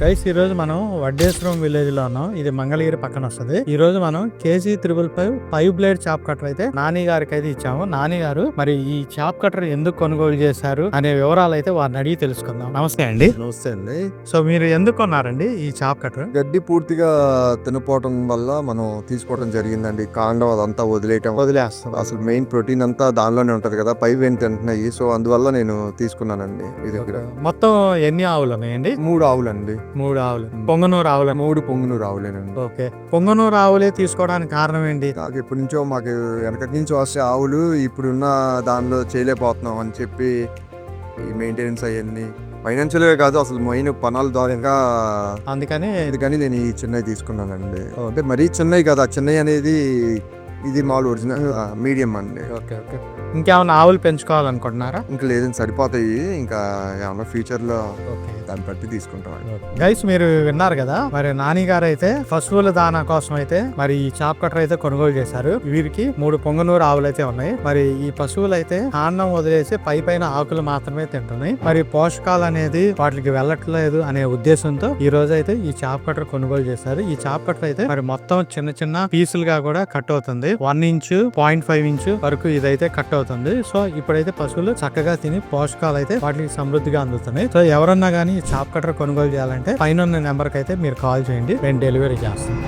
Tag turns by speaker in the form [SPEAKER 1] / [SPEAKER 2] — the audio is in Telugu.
[SPEAKER 1] గైస్ ఈ రోజు మనం వడ్డేశ్వరం విలేజ్లో ఉన్నాం. ఇది మంగళగిరి పక్కన వస్తది. ఈ రోజు మనం KG triple five five blade chop cutter అయితే నాని గారికి అయితే ఇచ్చాము. నాని గారు మరి ఈ చాప్ కటర్ ఎందుకు కొనుగోలు చేశారు అనే వివరాలు అయితే వారిని అడిగి తెలుసుకుందాం. నమస్తే అండి.
[SPEAKER 2] నమస్తే అండి.
[SPEAKER 1] సో మీరు ఎందుకు కొన్నారండి ఈ చాప్ కటర్
[SPEAKER 2] గడ్డి పూర్తిగా తినపోవటం వల్ల మనం తీసుకోవడం జరిగిందండి. కాండం అదంతా వదిలేయటం
[SPEAKER 1] వదిలేస్తాం.
[SPEAKER 2] అసలు మెయిన్ ప్రోటీన్ అంతా దానిలోనే ఉంటది కదా పై వెంట తింటున్నాయి. సో అందువల్ల నేను తీసుకున్నానండి. దగ్గర
[SPEAKER 1] మొత్తం ఎన్ని ఆవులు ఉన్నాయండి?
[SPEAKER 2] మూడు ఆవులండి.
[SPEAKER 1] మూడు ఆవులు. పొంగనూరు ఆవులు
[SPEAKER 2] మూడు పొంగునూరు ఆవులేనండి
[SPEAKER 1] ఓకే. పొంగనూరు ఆవులే తీసుకోవడానికి కారణం ఏంటి?
[SPEAKER 2] నాకు ఎప్పటి నుంచో మాకు వెనకటి నుంచి వస్తే ఆవులు ఇప్పుడున్న దానిలో చేయలేకపోతున్నాం అని చెప్పి ఈ మెయింటెనెన్స్ అవన్నీ. ఫైనాన్షియల్గా కాదు అసలు మెయిన్ పనాల ద్వారా
[SPEAKER 1] అందుకని
[SPEAKER 2] అందుకని నేను ఈ చిన్నవి తీసుకున్నానండి. అంటే మరీ చిన్నవి కదా చిన్నవి అనేది ఇది మామూలు ఒరిజినల్ మీడియం అండి.
[SPEAKER 1] Okay okay. ఇంకేమైనా ఆవులు పెంచుకోవాలనుకుంటున్నారా?
[SPEAKER 2] ఇంకా లేదని సరిపోతాయి. ఇంకా ఏమన్నా ఫ్యూచర్లో
[SPEAKER 1] ఓకే.
[SPEAKER 2] దాన్ని బట్టి తీసుకుంటాం
[SPEAKER 1] గైస్ మీరు విన్నారు కదా మరి నాని గారు అయితే పశువుల దానా కోసం అయితే మరి ఈ చాప్ కట్టర్ అయితే కొనుగోలు చేశారు. వీరికి మూడు పొంగనూరు ఆవులు అయితే ఉన్నాయి. మరి ఈ పశువులు అయితే కాండం వదిలేసి పై పైన ఆకులు మాత్రమే తింటున్నాయి. మరి పోషకాలు అనేది వాటికి వెళ్ళట్లేదు అనే ఉద్దేశంతో ఈ రోజు అయితే ఈ చాప్ కట్టర్ కొనుగోలు చేశారు. ఈ చాప్ కట్టర్ అయితే మరి మొత్తం చిన్న చిన్న పీసులుగా కూడా కట్ అవుతుంది. One inch point five inch వరకు ఇదైతే కట్ అవుతుంది. సో ఇప్పుడైతే పశువులు చక్కగా తిని పోషకాలు అయితే వాటికి సమృద్ధిగా అందుతున్నాయి. సో ఎవరన్నా కానీ చాప్ కట్టర్ కొనుగోలు చేయాలంటే పైన నెంబర్కి అయితే మీరు కాల్ చేయండి. నేను డెలివరీ చేస్తాం